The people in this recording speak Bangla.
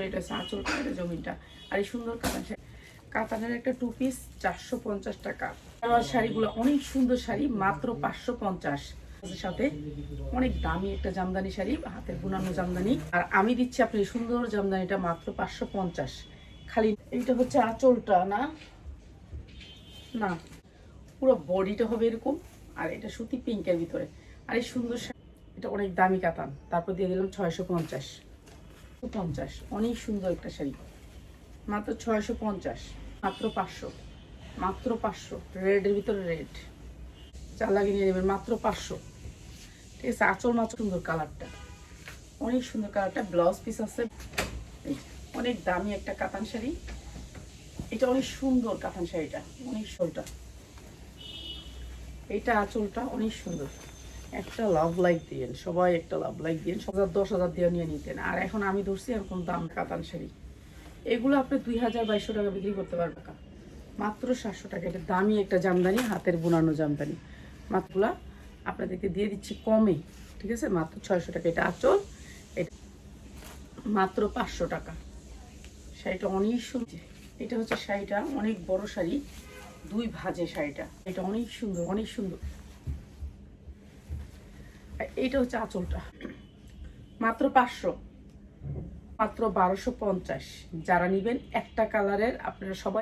সুন্দর এটা হচ্ছে আঁচলটা এটা জমিনটা আর এই সুন্দর কাতান কাতানের একটা টু পিস চারশো পঞ্চাশ টাকা। আমার শাড়িগুলো অনেক সুন্দর শাড়ি, মাত্র পাঁচশো পঞ্চাশ। সাথে অনেক দামি একটা জামদানি শাড়ি, হাতের জামদানি। আর আমি দিচ্ছি আপনি সুন্দর জামদানিটা, মাত্র পাঁচশো পঞ্চাশ। খালি এইটা হচ্ছে আঁচলটা, না? না। পুরো বডিটা হবে এরকম, আর এটা সুতি পিঙ্কের ভিতরে। আর এই সুন্দর এটা অনেক দামি কাতান তারপর দিয়ে দিলাম ছয়শো পঞ্চাশ। পঞ্চাশ। অনেক সুন্দর একটা শাড়ি। মাত্র ছয়শো পঞ্চাশ, মাত্র পাঁচশো মাত্র পাঁচশো। রেডের ভিতরে রেড চার লাগিয়ে নিয়ে নেবেন, মাত্র পাঁচশো। ঠিক আছে, আঁচল মাত্র সুন্দর কালারটা। অনেক সুন্দর কালারটা ব্লাউজ পিস আছে। অনেক দামি একটা কাতান শাড়ি। এটা অনেক সুন্দর কাতান শাড়িটা, অনেক শোলটা এটা আঁচলটা অনেক সুন্দর। একটা লাভ লাইক দিয়েন, সবাই একটা লাভ লাইক দিয়েন হাজার দশ হাজার দিয়ে নিয়ে নিতেন। আর এখন আমি ধরছি এরকম দাম কাতান শাড়ি। এগুলো আপনি দুই হাজার বাইশশো টাকা বিক্রি করতে পারবেন মাত্র সাতশো টাকা। এটা দামি একটা জামদানি, হাতের বোনানো জামদানি। মাত্রগুলা আপনাদেরকে দিয়ে দিচ্ছি কমে, ঠিক আছে? মাত্র ছয়শো টাকা। এটা আচল, এটা মাত্র পাঁচশো টাকা। শাড়িটা অনেক সুন্দর। এটা হচ্ছে শাড়িটা, অনেক বড় শাড়ি, দুই ভাজে শাড়িটা। এটা অনেক সুন্দর অনেক সুন্দর। এইটা হচ্ছে আঁচলটা। মাত্র পাঁচশো। মাত্র বারোশো পঞ্চাশ। যারা নেবেন একটা কালারের আপনারা সবাই